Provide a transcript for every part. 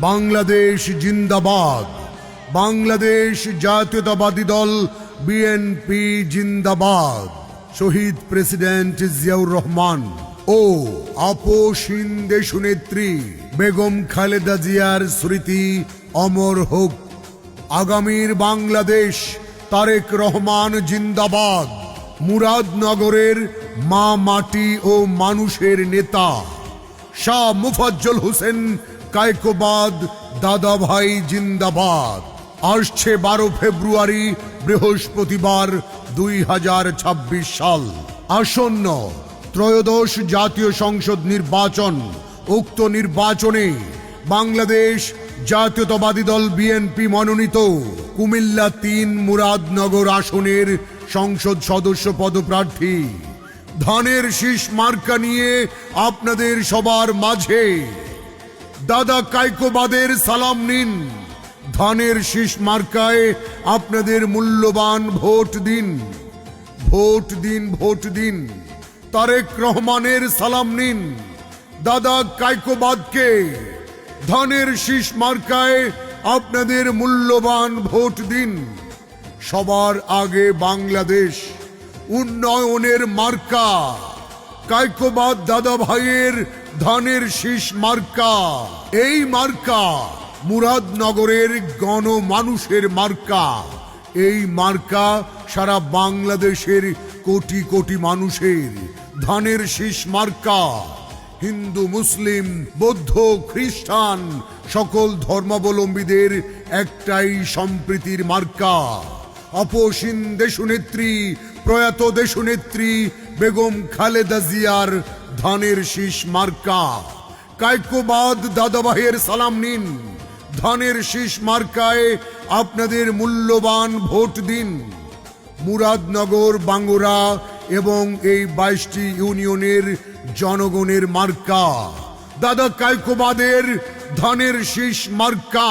বাংলাদেশ জিন্দাবাদ। বাংলাদেশ জাতীয়তাবাদী দল বিএনপি জিন্দাবাদ। শহীদ প্রেসিডেন্ট জিয়াউর রহমান ও আপোষহীন দেশনেত্রী বেগম খালেদা জিয়ার স্মৃতি অমর হোক। আগামীর বাংলাদেশ তারেক রহমান জিন্দাবাদ। মুরাদনগরের মা মাটি ও মানুষের নেতা শাহ মুফাজ্জল হোসেন কায়কোবাদ দাদাভাই জিন্দাবাদ। আসছে বারো ফেব্রুয়ারি, বৃহস্পতিবার, দুই হাজার ছাব্বিশ সাল। আসন্ন ত্রয়োদশ জাতীয় সংসদ নির্বাচন। উক্ত নির্বাচনে বাংলাদেশ জাতীয়তাবাদী দল বিএনপি মনোনীত কুমিল্লা তিন মুরাদনগর আসনের সংসদ সদস্য পদপ্রার্থী ধানের শীষ মার্কা নিয়ে আপনাদের সবার মাঝে। দাদা কাইকোবাদের সালাম নিন। ধানের শীষ মার্কায় আপনাদের মূল্যবান ভোট দিন। ভোট দিন ভোট দিন। তারেক রহমানের সালাম নিন। দাদা কাইকোবাদকে ধানের শীষ মার্কায় আপনাদের মূল্যবান ভোট দিন। সবার আগে বাংলাদেশ উন্নয়নের মার্কা। কাইকোবাদ দাদা ভাইয়ের ধানের শীষ মার্কা। এই মার্কা মুরাদনগরের গণ মানুষের মার্কা। এই মার্কা সারা বাংলাদেশের কোটি কোটি মানুষের ধানের শীষ মার্কা। হিন্দু, মুসলিম, বৌদ্ধ, খ্রিস্টান সকল ধর্মাবলম্বীদের একটাই সম্প্রীতির মার্কা। অপসীন দেশনেত্রী প্রয়াত দেশনেত্রী বেগম খালেদা জিয়ার ধানের শীষ মার্কা। কায়কোবাদ দাদাবাহের সালাম নিন। ধানের শীষ মার্কায় আপনাদের মূল্যবান ভোট দিন। মুরাদনগর, বাঙ্গুরা এবং এই বাইশটি ইউনিয়নের জনগণের মার্কা। দাদা কায়কোবাদের ধানের শীষ মার্কা।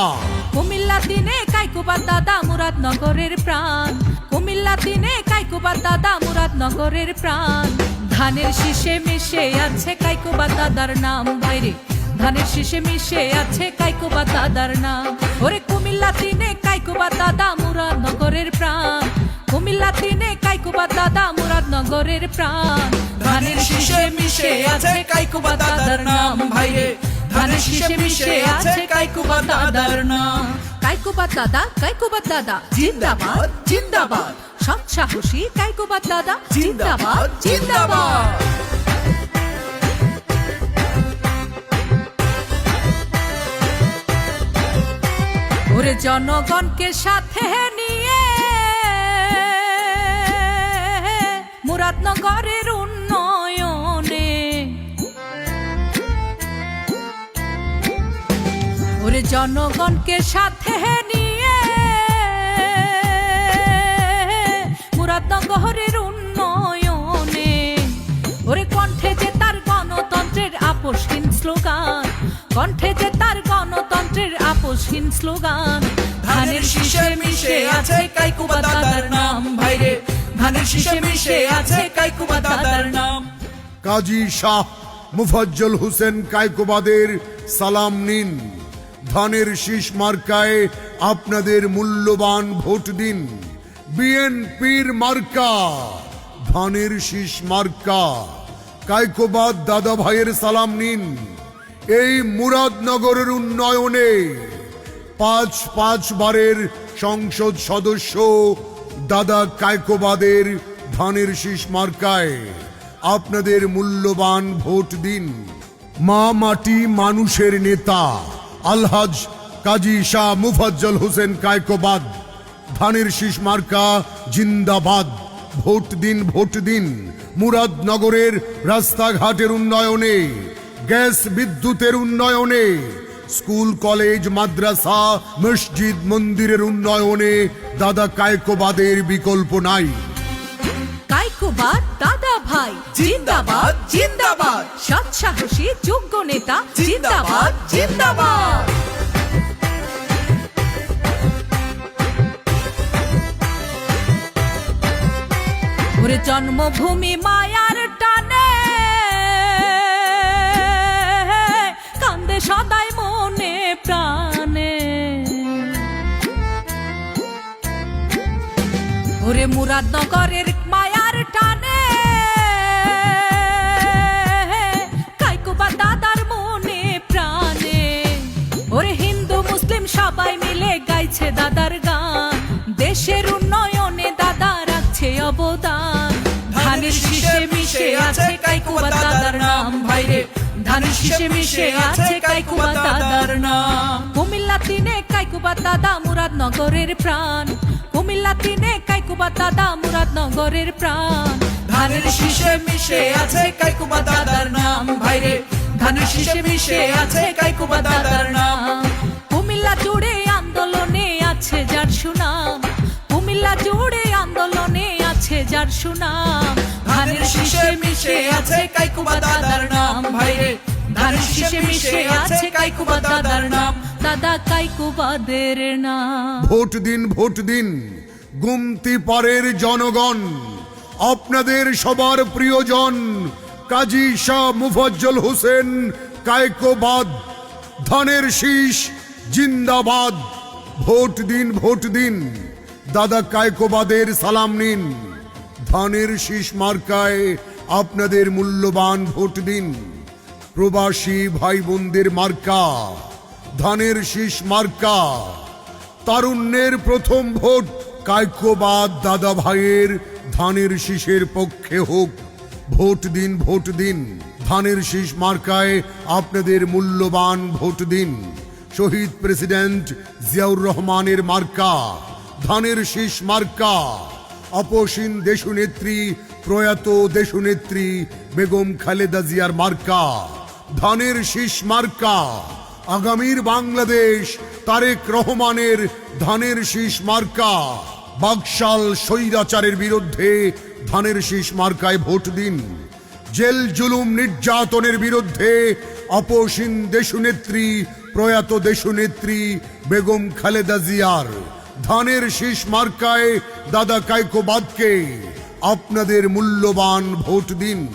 দিনে কাইকুবার দাদা মুরাদনগরের প্রাণ। কুমিল্লা দিনে কাইকুবার দাদা মুরাদনগরের প্রাণ। ধানের শীষে মিশে আছে কাইকুবার দাদার নাম। বাইরে ধানের শীষে মিশে আছে কাইকুবার দাদার নাম। ওরে কুমিল্লা দিনে কাইকুবার দাদা মুরাদনগরের প্রাণ। কুমিল্লা দিনে কাইকুবার দাদা মুরাদনগরের প্রাণ। ধানের শীষে মিশে আছে কাইকুবা দাদার নাম। ভাইরে ধানের শীষে মিশে আছে কাইকুবা দাদার নাম। কাইকুবা দাদা কাইকুবা দাদা জিন্দাবাদ জিন্দাবাদ সৎ সাহসী কাইকুবা দাদা জিন্দাবাদ জিন্দাবাদ। ওরে জনগণকে সাথে নিয়ে মুরাদনগরের জনগণকে সাথে নিয়ে মুরাদনগরের উন্নয়নে, ওরে কণ্ঠে যে তার গণতন্ত্রের আপোষহীন স্লোগান, কণ্ঠে যে তার গণতন্ত্রের আপোষহীন স্লোগান, ধানের শীষে মিশে আছে কাইকুবা দাদার নাম, ভাইরে, ধানের শীষে মিশে আছে কাইকুবা দাদার নাম। কাজী শাহ মুফাজ্জল হোসেন কায়কোবাদের সালাম নিন। ধানের শীষ মার্কায় আপনাদের মূল্যবান ভোট দিন। বিএনপির মার্কা, ধানের শীষ মার্কা। কায়কোবাদ দাদা ভাইয়ের সালাম নিন। এই মুরাদনগরের উন্নয়নে পাঁচ পাঁচ বারের সংসদ সদস্য দাদা কায়কোবাদের ধানের শীষ মার্কায় আপনাদের মূল্যবান ভোট দিন। মা মাটি মানুষের নেতা। আলহাজ কাজী শাহ মুফাজ্জল হোসেন কায়কোবাদ, ধানের শীষ মার্কা জিন্দাবাদ। ভোট দিন ভোট দিন, মুরাদনগরের রাস্তাঘাটের উন্নয়নে, গ্যাস বিদ্যুতের উন্নয়নে, স্কুল, কলেজ, মাদ্রাসা, মসজিদ, মন্দিরের উন্নয়নে, দাদা কায়কোবাদের বিকল্প নাই। কাইকোবাদ দাদা ভাই জিন্দাবাদ জিন্দাবাদ। সৎ সাহসী যোগ্য নেতা জিন্দাবাদ জিন্দাবাদ। ওরে জন্মভূমি মায়ার টানে। কান্দে সদাই মনে প্রাণে। ওরে মুরাদনগরের গাইছে দাদার গান। দেশের উন্নয়নে দাদা রাখছে অবদান। ধানের শীষে মিশে আছে কাইকুবা দাদার নাম। ভাইরে ধানের শীষে মিশে আছে কাইকুবা দাদার নাম। কুমিল্লা তিনে কাইকুবা দাদা মুরাদনগরের প্রাণ। কুমিল্লা তিনে কাইকুবা দাদা মুরাদনগরের প্রাণ। ধানের শীষে মিশে আছে কাইকুবা দাদার নাম। ভাইরে ধানের শীষে মিশে আছে কাইকুবা দাদার নাম। কুমিল্লা জুড়ে আছে যার সুনাম। কুমিল্লা জুড়ে আন্দোলনে আছে যার সুনাম। ধানের শীষে মিশে আছে কাইকুবা দাদার নাম। ভাইরে, ধানের শীষে মিশে আছে কাইকুবা দাদার নাম। দাদা কাইকুবাদের নাম। ভোট দিন ভোট দিন, গুমতি পারের জনগণ। আপনাদের সবার প্রিয়জন, কাজী শাহ মুফজ্জল হোসেন কায়কোবাদ ধানের শীষ জিন্দাবাদ। ভোট দিন ভোট দিন। দাদা কায়কোবাদের সালাম নিন। ধানের শীষ মার্কায় আপনাদের মূল্যবান ভোট দিন। প্রবাসী ভাই বোনদের মার্কা, ধানের শীষ মার্কা। তারুণ্যের প্রথম ভোট কায়কোবাদ দাদা ভাইয়ের ধানের শীষের পক্ষে হোক। ভোট দিন ভোট দিন। ধানের শীষ মার্কায় আপনাদের মূল্যবান ভোট দিন। শহীদ প্রেসিডেন্ট জিয়াউর রহমানের মার্কা, ধানের শীষ মার্কা, অপসীন দেশনেত্রী, প্রয়াত দেশনেত্রী বেগম খালেদা জিয়ার মার্কা, ধানের শীষ মার্কা, আগামীর বাংলাদেশ তারেক রহমানের ধানের শীষ মার্কা, বাকশাল স্বৈরাচারের বিরুদ্ধে ধানের শীষ মার্কায় ভোট দিন, জেল জুলুম নির্যাতনের বিরুদ্ধে অপসীন দেশনেত্রী, প্রয়াত দেশনেত্রী বেগম খালেদা জিয়ার। ধানের শীষ মার্কায় দাদা কায়কোবাদকে আপনাদের মূল্যবান ভোট দিন।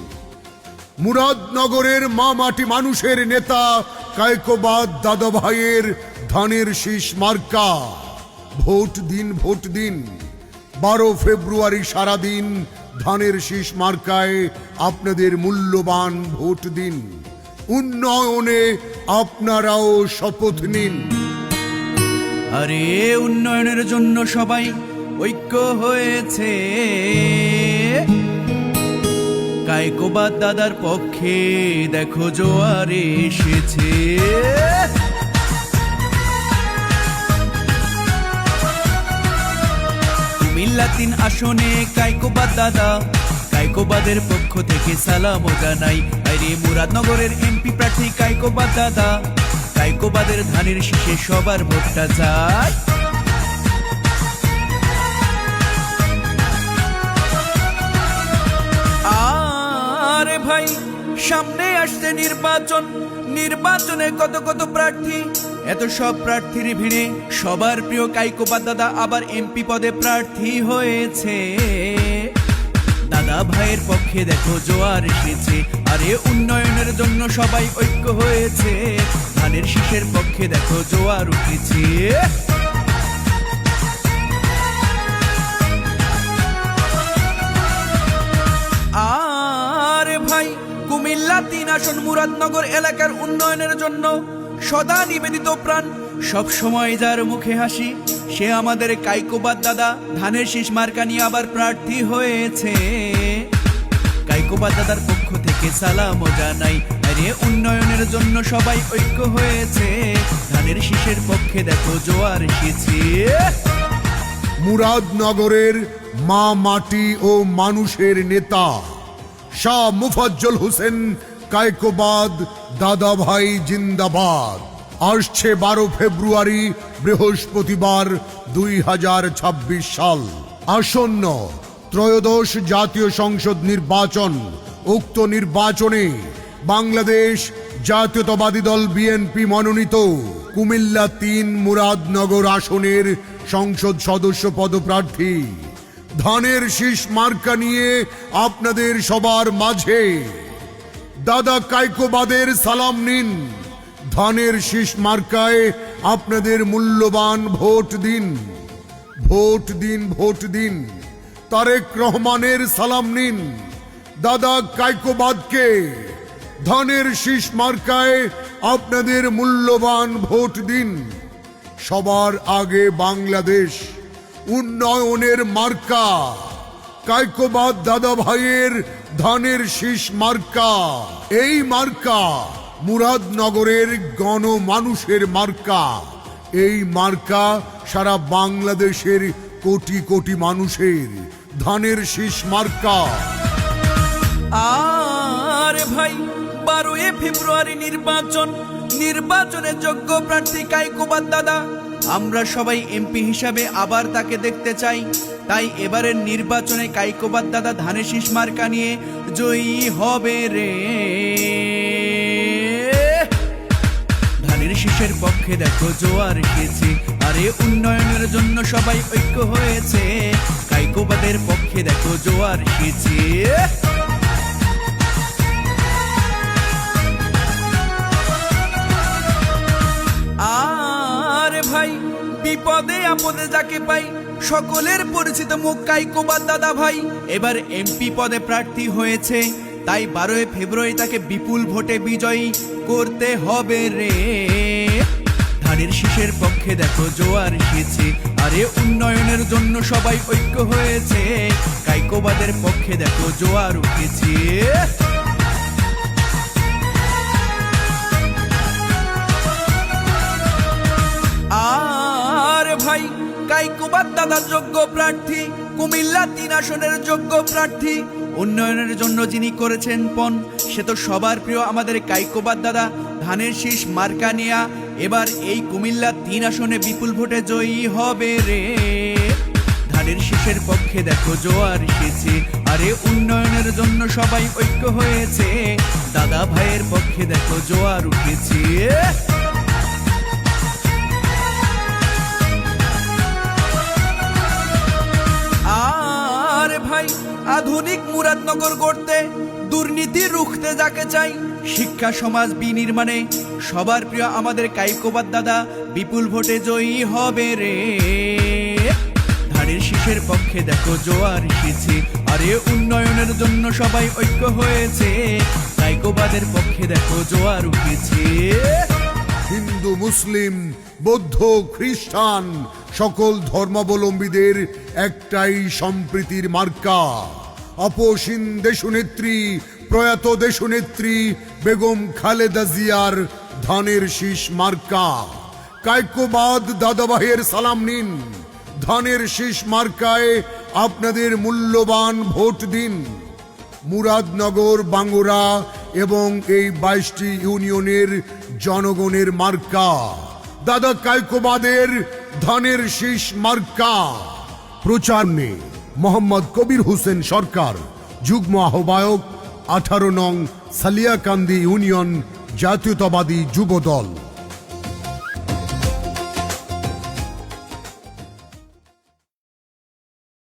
মুরাদনগরের মা মাটি মানুষের নেতা কায়কোবাদ দাদা ভাইয়ের ধানের শীষ মার্কা। ভোট দিন ভোট দিন। বারো ফেব্রুয়ারি সারাদিন ধানের শীষ মার্কায় আপনাদের মূল্যবান ভোট দিন। উন্নয়নে আপনারাও শপথ নিন। আরে, উন্নয়নের জন্য সবাই ঐক্য হয়েছে। কায়কোবাদ দাদার পক্ষে দেখো জোয়ার এসেছে। কুমিল্লা তিন আসনে কায়কোবাদ দাদা কায়কোবাদের পক্ষ থেকে সালাম জানাই। আরে মুরাদনগরের এমপি প্রার্থী কায়কোবাদ দাদা। কায়কোবাদের ধানের শীষে সবার ভোটটা চায় আরে ভাই, সামনে আসছে নির্বাচন। নির্বাচনে কত কত প্রার্থী? এত সব প্রার্থীর ভিড়ে সবার প্রিয় কাইকোপাদ দাদা আবার এমপি পদে প্রার্থী হয়েছে। দাদা ভাইয়ের পক্ষে দেখো, জোয়ার এসেছে। আরে উন্নয়নের জন্য সবাই ঐক্য হয়েছে। ধানের শীষের পক্ষে দেখো, জোয়ার উঠেছে। আরে ভাই, কুমিল্লা, তিন আসন মুরাদনগর এলাকার উন্নয়নের জন্য সদা নিবেদিত প্রাণ। সব সময় যার মুখে হাসি, সে আমাদের কাইকোবাদ দাদা। ধানের শীষ মার্কা নিয়ে আবার প্রার্থী হয়েছে। কাইকোবাদ দাদার পক্ষ থেকে সালামও জানাই। আরে, উন্নয়নের জন্য সবাই ঐক্য হয়েছে। ধানের শীষের পক্ষে দেখো জোয়ার এসেছে। মুরাদনগরের মা মাটি ও মানুষের নেতা শাহ মুফজ্জল হোসেন কায়কোবাদ দাদা ভাই জিন্দাবাদ। আসছে বারো ফেব্রুয়ারি, বৃহস্পতিবার দুই হাজার ছাব্বিশ সাল। আসন্ন ত্রয়োদশ জাতীয় সংসদ নির্বাচন। উক্ত নির্বাচনে বাংলাদেশ জাতীয়তাবাদী দল বিএনপি মনোনীত কুমিল্লা তিন মুরাদনগর আসনের সংসদ সদস্য পদপ্রার্থী। ধানের শীষ মার্কা নিয়ে আপনাদের সবার মাঝে। দাদা কাইকোবাদের সালাম নিন। ধানের শীষ মার্কায় আপনাদের মূল্যবান ভোট দিন। ভোট দিন ভোট দিন। তারেক রহমানের সালাম নিন। দাদা কাইকোবাদকে ধানের শীষ মার্কায় আপনাদের মূল্যবান ভোট দিন। সবার আগে বাংলাদেশ উন্নয়নের মার্কা। কাইকোবাদ দাদা ভাইয়ের ধানের শীষ মার্কা। এই মার্কা মুরাদনগরের গণ মানুষের মার্কা। এই মার্কা সারা বাংলাদেশের কোটি কোটি মানুষের ধানের শীষ মার্কা। আর ভাই বারোই ফেব্রুয়ারি নির্বাচন। নির্বাচনে যোগ্য প্রার্থী কাইকোবাদ দাদা। আমরা সবাই এমপি হিসাবে আবার তাকে দেখতে চাই। তাই এবারের নির্বাচনে কাইকোবাদ দাদা ধানের শীষ মার্কা নিয়ে জয়ী হবে রে। ধানের শীষের পক্ষে দেখো জোয়ার এসেছে আরে উন্নয়নের জন্য সবাই ঐক্য হয়েছে। কাইকোবাদের পক্ষে দেখো জোয়ার এসেছে আর ভাই, বিপদে আপদে যাকে পাই, সকলের পরিচিত মুখ কাইকোবাদ দাদা ভাই। এবার এমপি পদে প্রার্থী হয়েছে, তাই বারোই ফেব্রুয়ারি তাকে বিপুল ভোটে বিজয়ী করতে হবে রে। ধানের শীষের পক্ষে দেখো জোয়ার এসেছে আরে উন্নয়নের জন্য সবাই ঐক্য হয়েছে। কাইকোবাদের পক্ষে দেখো জোয়ার উঠেছে। আর ভাই, কাইকুবাদ দাদা যোগ্য প্রার্থী, কুমিল্লা তিন আসনের যোগ্য প্রার্থী। উন্নয়নের জন্য যিনি করেছেন পণ, সে তো সবার প্রিয় আমাদের কাইকোবাদ দাদা। ধানের শীষ মার্কা নিয়া এবার এই কুমিল্লা তিন আসনে বিপুল ভোটে জয়ী হবে রে। ধানের শীষের পক্ষে দেখো জোয়ার এসেছে আরে উন্নয়নের জন্য সবাই ঐক্য হয়েছে। দাদা ভাইয়ের পক্ষে দেখো জোয়ার উঠেছে। আর ভাই, আধুনিক মুরাদনগর গড়তে দুর্নীতি রুখতে যাকে চাই শিক্ষা সমাজ বিনির্মাণে সবার প্রিয় আমাদের কাইকোবাদ দাদা, বিপুল ভোটে জয়ী হবে রে। ধানের শীষের পক্ষে দেখো জোয়ার এসেছে, আরে উন্নয়নের জন্য সবাই ঐক্য হয়েছে। কাইকোবাদের পক্ষে দেখো জোয়ার উঠেছে। হিন্দু, মুসলিম, বৌদ্ধ, খ্রিস্টান, সকল ধর্মাবলম্বীদের একটাই সম্প্রীতির মার্কা। অপসীন দেশনেত্রী প্রয়াত দেশনেত্রী বেগম খালেদা জিয়ার ধানের শীষ মার্কা। কায়কোবাদ দাদাবাহের সালাম নিন। ধানের শীষ মার্কায় আপনাদের মূল্যবান ভোট দিন। মুরাদনগর, বাঙ্গুরা এবং এই বাইশটি ইউনিয়নের জনগণের মার্কা। দাদা কায়কোবাদের ধানের শীষ মার্কা। প্রচার নেই মোহাম্মদ কবির হোসেন সরকার, যুগ্ম আহ্বায়ক আঠারো নং সালিয়াকান্দি ইউনিয়ন জাতীয়তাবাদী যুব দল